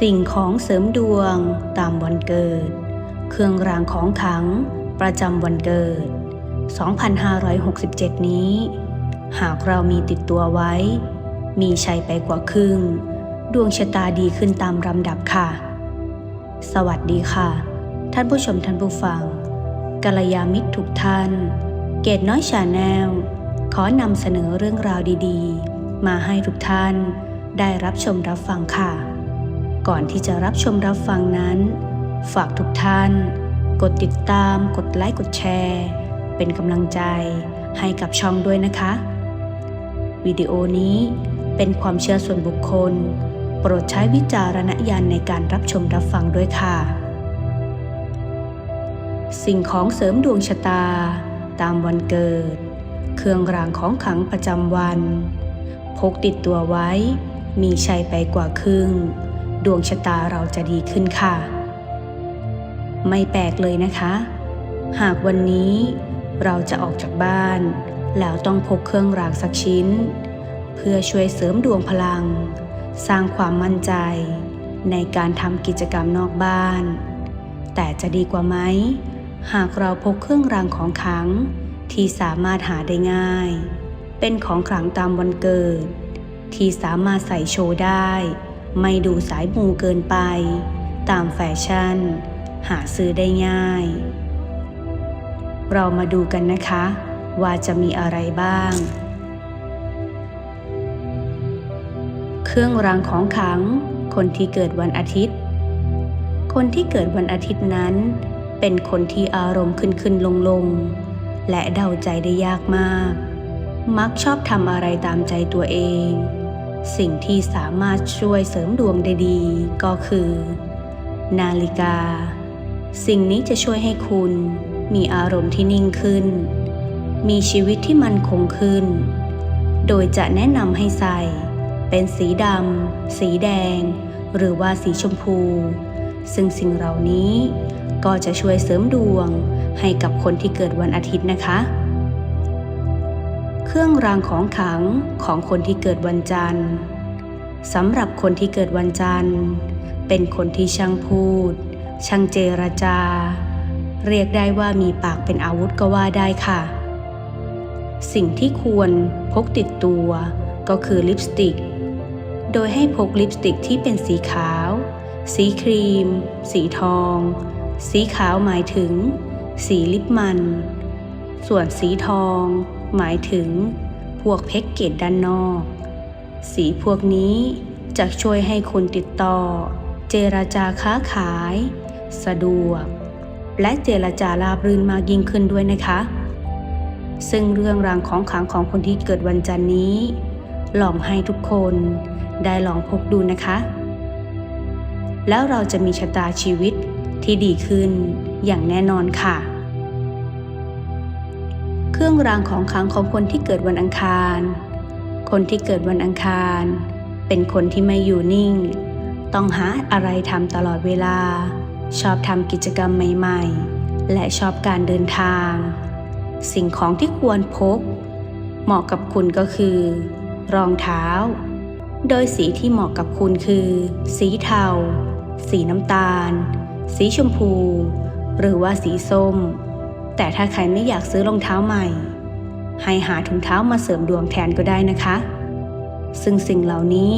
สิ่งของเสริมดวงตามวันเกิด เครื่องรางของขลังประจำวันเกิด 2567 นี้ หากเรามีติดตัวไว้ มีชัยไปกว่าครึ่ง ดวงชะตาดีขึ้นตามลำดับค่ะ สวัสดีค่ะ ท่านผู้ชมท่านผู้ฟังกัลยามิตรทุกท่าน เกตน้อยชาแนล ขอนำเสนอเรื่องราวดีๆ มาให้ทุกท่านได้รับชมรับฟังค่ะ ก่อนที่จะรับชมรับฟังนั้น ฝากทุกท่าน กดติดตาม กดไลค์ กดแชร์ เป็นกำลังใจให้กับช่องด้วยนะคะ วิดีโอนี้เป็นความเชื่อส่วนบุคคล โปรดใช้วิจารณญาณในการรับชมรับฟังด้วยค่ะ สิ่งของเสริมดวงชะตา ตามวันเกิด เครื่องรางของขลังประจำวัน พกติดตัวไว้มีชัยไปกว่าครึ่ง ดวงชะตาเราจะดีขึ้นค่ะ ไม่แปลกเลยนะคะ หากวันนี้เราจะออกจากบ้าน แล้วต้องพกเครื่องรางสักชิ้น เพื่อช่วยเสริมดวงพลัง สร้างความมั่นใจ ในการทำกิจกรรมนอกบ้าน แต่จะดีกว่าไหม หากเราพกเครื่องรางของขลังที่สามารถหาได้ง่าย เป็นของขลังตามวันเกิด ที่สามารถใส่โชว์ได้ ไม่ดูสายมูเกินไป ตามแฟชั่น หาซื้อได้ง่าย เรามาดูกันนะคะ ว่าจะมีอะไรบ้าง เครื่องรางของขลัง คนที่เกิดวันอาทิตย์ คนที่เกิดวันอาทิตย์นั้น เป็นคนที่อารมณ์ขึ้นขึ้นลงลงๆและเดาใจได้ยากมาก มักชอบทำอะไรตามใจตัวเอง สิ่งที่สามารถช่วยเสริมดวงได้ดีก็คือ นาฬิกา สิ่งนี้จะช่วยให้คุณมีอารมณ์ที่นิ่งขึ้น มีชีวิตที่มั่นคงขึ้น โดยจะแนะนำให้ใส่ เป็นสีดำ สีแดง หรือว่าสีชมพู ซึ่งสิ่งเหล่านี้ก็จะช่วยเสริมดวงให้กับคนที่เกิดวันอาทิตย์นะคะ เครื่องรางของขลังของคนที่เกิดวันจันทร์สำหรับคนที่เกิดวันจันทร์ เป็นคนที่ช่างพูด ช่างเจรจา เรียกได้ว่ามีปากเป็นอาวุธก็ว่าได้ค่ะ สิ่งที่ควรพกติดตัวก็คือลิปสติก โดยให้พกลิปสติกที่เป็นสีขาว สีครีม สีทอง สีขาวหมายถึง สีลิปมัน ส่วนสีทอง หมายถึง พวกเพ็กเกตด้านนอก สีพวกนี้จะช่วยให้คนติดต่อ เจรจาค้าขาย สะดวก และเจรจาราบรื่นมากยิ่งขึ้นด้วยนะคะ ซึ่งเรื่องรางของขังของคนที่เกิดวันจันทร์นี้ลองให้ทุกคนได้ลองพกดูนะคะ แล้วเราจะมีชะตาชีวิตที่ดีขึ้นอย่างแน่นอนค่ะ เครื่องรางของขลังของคนที่เกิดวันอังคาร คนที่เกิดวันอังคาร เป็นคนที่ไม่อยู่นิ่ง ต้องหาอะไรทำตลอดเวลา ชอบทำกิจกรรมใหม่ ๆ และชอบการเดินทาง สิ่งของที่ควรพก เหมาะกับคุณก็คือ รองเท้า โดยสีที่เหมาะกับคุณคือ สีเทา สีน้ำตาล สีชมพู หรือว่าสีส้ม แต่ถ้าใครไม่อยากซื้อรองเท้าใหม่ ให้หาถุงเท้ามาเสริมดวงแทนก็ได้นะคะ ซึ่งสิ่งเหล่านี้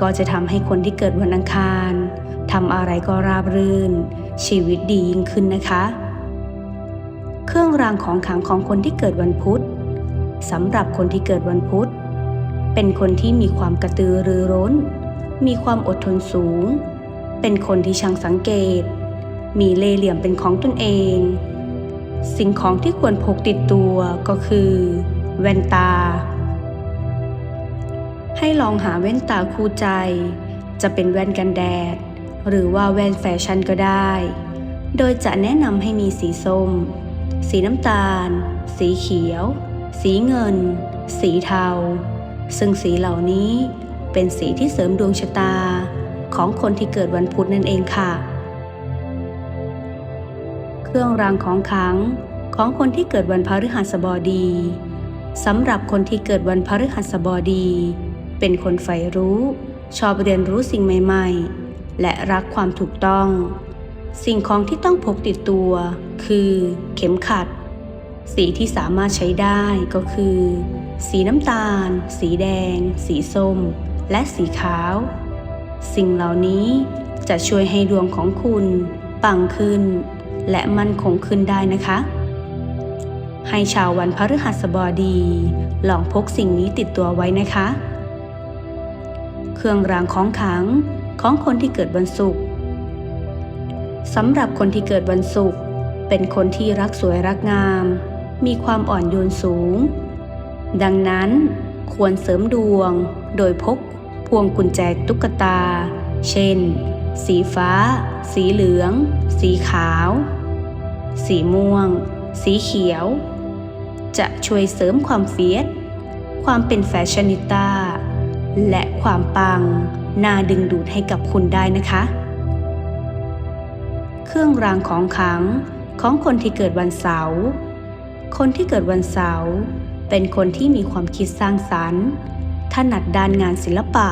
ก็จะทำให้คนที่เกิดวันอังคารทำอะไรก็ราบรื่น ชีวิตดียิ่งขึ้นนะคะ เครื่องรางของขลังของคนที่เกิดวันพุธสำหรับคนที่เกิดวันพุธ เป็นคนที่มีความกระตือรือร้น มีความอดทนสูง เป็นคนที่ช่างสังเกต มีเล่เหลี่ยมเป็นของตนเอง สิ่งของที่ควรพกติดตัวก็คือ แว่นตา ให้ลองหาแว่นตาคู่ใจ จะเป็นแว่นกันแดด หรือว่าแว่นแฟชั่นก็ได้ โดยจะแนะนำให้มีสีส้ม สีน้ำตาล สีเขียว สีเงิน สีเทา ซึ่งสีเหล่านี้เป็นสีที่เสริมดวงชะตาของคนที่เกิดวันพุธนั่นเองค่ะ เครื่องรางของขลังของคนที่เกิดวันพฤหัสบดีสำหรับคนที่เกิดวันพฤหัสบดี เป็นคนใฝ่รู้ ชอบเรียนรู้สิ่งใหม่ ๆ และรักความถูกต้อง สิ่งของที่ต้องพกติดตัว คือเข็มขัด สีที่สามารถใช้ได้ก็คือ สีน้ำตาล สีแดง สีส้ม และสีขาว สิ่งเหล่านี้จะช่วยให้ดวงของคุณปังขึ้น และมั่นคงขึ้นได้นะคะ ให้ชาววันพฤหัสบดี ลองพกสิ่งนี้ติดตัวไว้นะคะ เครื่องรางของขลังของคนที่เกิดวันศุกร์สำหรับคนที่เกิดวันศุกร์เป็นคนที่รักสวยรักงาม มีความอ่อนโยนสูง ดังนั้นควรเสริมดวงโดยพกพวงกุญแจตุ๊กตา เช่น สีฟ้า สีเหลือง สีขาว สีม่วง สีเขียว จะช่วยเสริมความเฟียสความเป็นแฟชั่นนิต้า และความปังน่าดึงดูดให้กับคุณได้นะคะ เครื่องรางของขลังของคนที่เกิดวันเสาร์ คนที่เกิดวันเสาร์เป็นคนที่มีความคิดสร้างสรรค์ถนัดด้านงานศิลปะ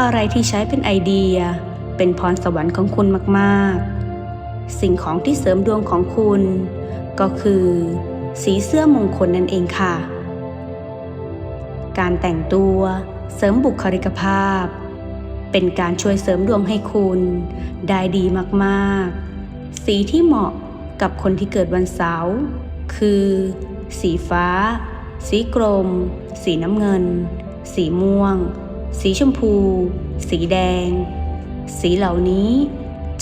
อะไรที่ใช้เป็นไอเดีย เป็นพรสวรรค์ของคุณมากๆ สิ่งของที่เสริมดวงของคุณ ก็คือ สีเสื้อมงคลนั่นเองค่ะ การแต่งตัวเสริมบุคลิกภาพ เป็นการช่วยเสริมดวงให้คุณ ได้ดีมากๆ สีที่เหมาะกับคนที่เกิดวันเสาร์คือ สีฟ้า สีกรม สีน้ำเงิน สีม่วง สีชมพู สีแดง สีเหล่านี้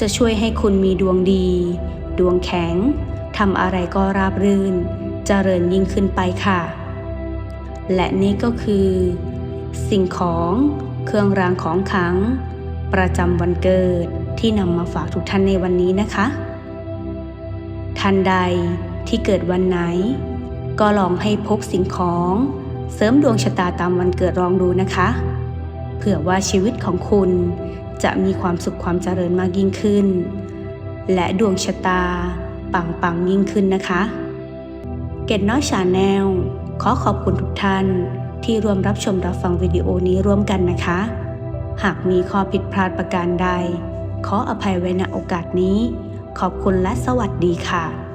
จะช่วยให้คุณมีดวงดี ดวงแข็งทำอะไรก็ราบรื่นเจริญยิ่งขึ้นไปค่ะ และนี่ก็คือ สิ่งของเครื่องรางของขลัง ประจำวันเกิดที่นำมาฝากทุกท่านในวันนี้นะคะ ท่านใดที่เกิดวันไหน ก็ลองให้พกสิ่งของเสริมดวงชะตาตามวันเกิดลองดูนะคะ เผื่อว่าชีวิตของคุณ จะมีความสุขความเจริญมากยิ่งขึ้น และดวงชะตา ปังปังยิ่งขึ้นนะคะเกตน้อยชาแนลขอขอบคุณทุกท่านที่ร่วมรับชมรับฟังวิดีโอนี้ร่วมกันนะคะ หากมีข้อผิดพลาดประการใด ขออภัยไว้ณโอกาสนี้ ขอบคุณและสวัสดีค่ะ